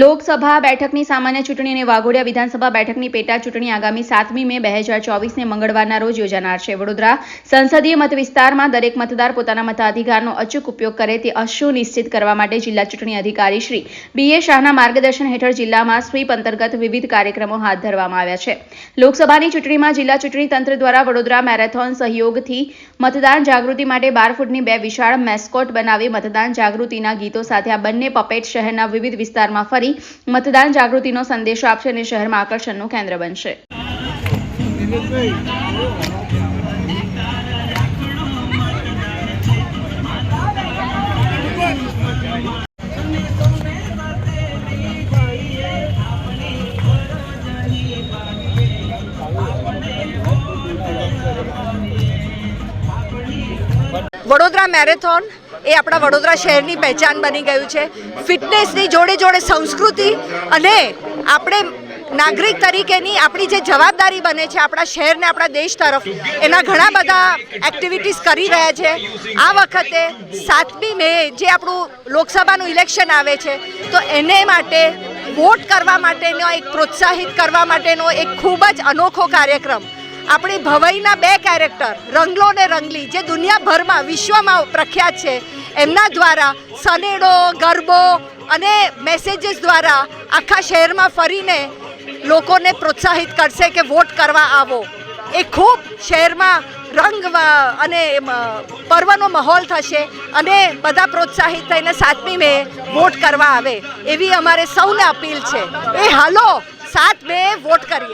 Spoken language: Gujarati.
લોકસભા બેઠકની સામાન્ય ચૂંટણી અને વાઘોડિયા વિધાનસભા બેઠકની પેટા ચૂંટણી આગામી સાતમી મે બે હજાર ચોવીસને મંગળવારના રોજ યોજાનાર છે. વડોદરા સંસદીય મત વિસ્તારમાં દરેક મતદાર પોતાના મતાધિકારનો અચૂક ઉપયોગ કરે તે અસુનિશ્ચિત કરવા માટે જિલ્લા ચૂંટણી અધિકારી શ્રી બી એ શાહના માર્ગદર્શન હેઠળ જિલ્લામાં સ્વીપ અંતર્ગત વિવિધ કાર્યક્રમો હાથ ધરવામાં આવ્યા છે. લોકસભાની ચૂંટણીમાં જિલ્લા ચૂંટણી તંત્ર દ્વારા વડોદરા મેરેથોન સહયોગથી મતદાન જાગૃતિ માટે બાર ફૂટની બે વિશાળ મેસ્કોટ બનાવી મતદાન જાગૃતિના ગીતો સાથે આ બંને પપેટ શહેરના વિવિધ વિસ્તારમાં ફરી મતદાન જાગૃતિનો સંદેશો આપશે અને શહેરમાં આકર્ષણનું કેન્દ્ર બનશે. વડોદરા મેરેથોન એ આપણા વડોદરા શહેરની પહેચાન બની ગયું છે. ફિટનેસની જોડે જોડે સંસ્કૃતિ અને આપણે નાગરિક તરીકેની આપણી જે જવાબદારી બને છે આપણા શહેરને આપણા દેશ તરફ, એના ઘણા બધા એક્ટિવિટીઝ કરી રહ્યા છે. આ વખતે સાતમી મે જે આપણું લોકસભાનું ઇલેક્શન આવે છે, તો એને માટે વોટ કરવા માટેનો એક પ્રોત્સાહિત કરવા માટેનો એક ખૂબ જ અનોખો કાર્યક્રમ. આપણી ભવાઈના બે કેરેક્ટર રંગલો ને રંગલી, જે દુનિયાભરમાં વિશ્વમાં પ્રખ્યાત છે એમના દ્વારા સનેડો, ગરબો અને મેસેજીસ દ્વારા આખા શહેરમાં ફરીને લોકોને પ્રોત્સાહિત કરશે કે વોટ કરવા આવો. એ ખૂબ શહેરમાં રંગ અને પર્વનો માહોલ થશે અને બધા પ્રોત્સાહિત થઈને સાતમી મે વોટ કરવા આવે એવી અમારે સૌને અપીલ છે. એ હાલો, સાત મે વોટ કરીએ.